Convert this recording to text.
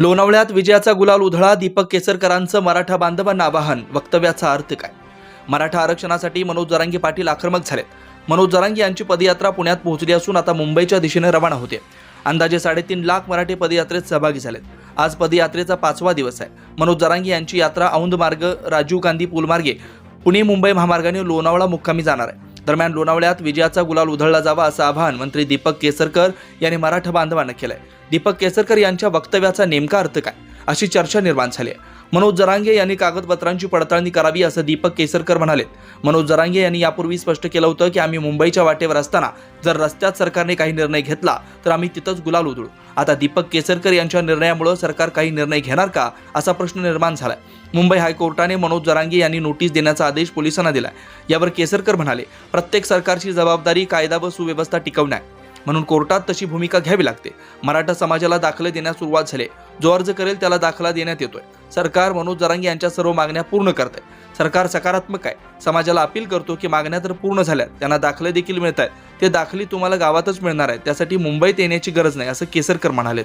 लोणावळ्यात विजयाचा गुलाल उधळा दीपक केसरकरांचं मराठा बांधवांना आवाहन. वक्तव्याचा अर्थ काय? मराठा आरक्षणासाठी मनोज जरांगी पाटील आक्रमक झालेत. मनोज जरांगी यांची पदयात्रा पुण्यात पोहोचली असून आता मुंबईच्या दिशेने रवाना होते. अंदाजे साडेतीन लाख मराठी पदयात्रेत सहभागी झालेत. आज पदयात्रेचा पाचवा दिवस आहे. मनोज जरांगी यांची यात्रा औंध मार्ग राजीव गांधी पुलमार्गे पुणे मुंबई महामार्गाने लोणावळा मुक्कामी जाणार आहे. दरम्यान लोणावळ्यात विजयाचा गुलाल उधळला जावा असं आवाहन मंत्री दीपक केसरकर यांनी मराठा बांधवांना केलंय. दीपक केसरकर यांच्या वक्तव्याचा नेमका अर्थ काय? अशी चर्चा निर्माण झाली आहे. मनोज जरांगे यांनी कागदपत्रांची पडताळणी करावी असं दीपक केसरकर म्हणाले मनोज जरांगे यांनी यापूर्वी स्पष्ट केलं होतं की आम्ही मुंबईच्या वाटेवर असताना जर रस्त्यात सरकारने काही निर्णय घेतला तर आम्ही तिथंच गुलाल उधळू. आता दीपक केसरकर यांच्या निर्णयामुळे सरकार काही निर्णय घेणार का असा प्रश्न निर्माण झालाय. मुंबई हायकोर्टाने मनोज जरांगे यांनी नोटीस देण्याचा आदेश पोलिसांना दिलाय. यावर केसरकर म्हणाले प्रत्येक सरकारची जबाबदारी कायदा व सुव्यवस्था टिकवण्यात म्हणून कोर्टात तशी भूमिका घ्यावी लागते. मराठा समाजाला दाखले देण्यास सुरुवात झाली. जो अर्ज करेल त्याला दाखला देण्यात येतोय. सरकार मनोज जरांगे यांच्या सर्व मागण्या पूर्ण करते सरकार सकारात्मक आहे. समाजाला अपील करतो की मागण्या तर पूर्ण झाल्या त्यांना दाखले देखील मिळत आहेत ते दाखली तुम्हाला गावातच मिळणार आहेत. त्यासाठी मुंबईत येण्याची गरज नाही असं केसरकर म्हणाले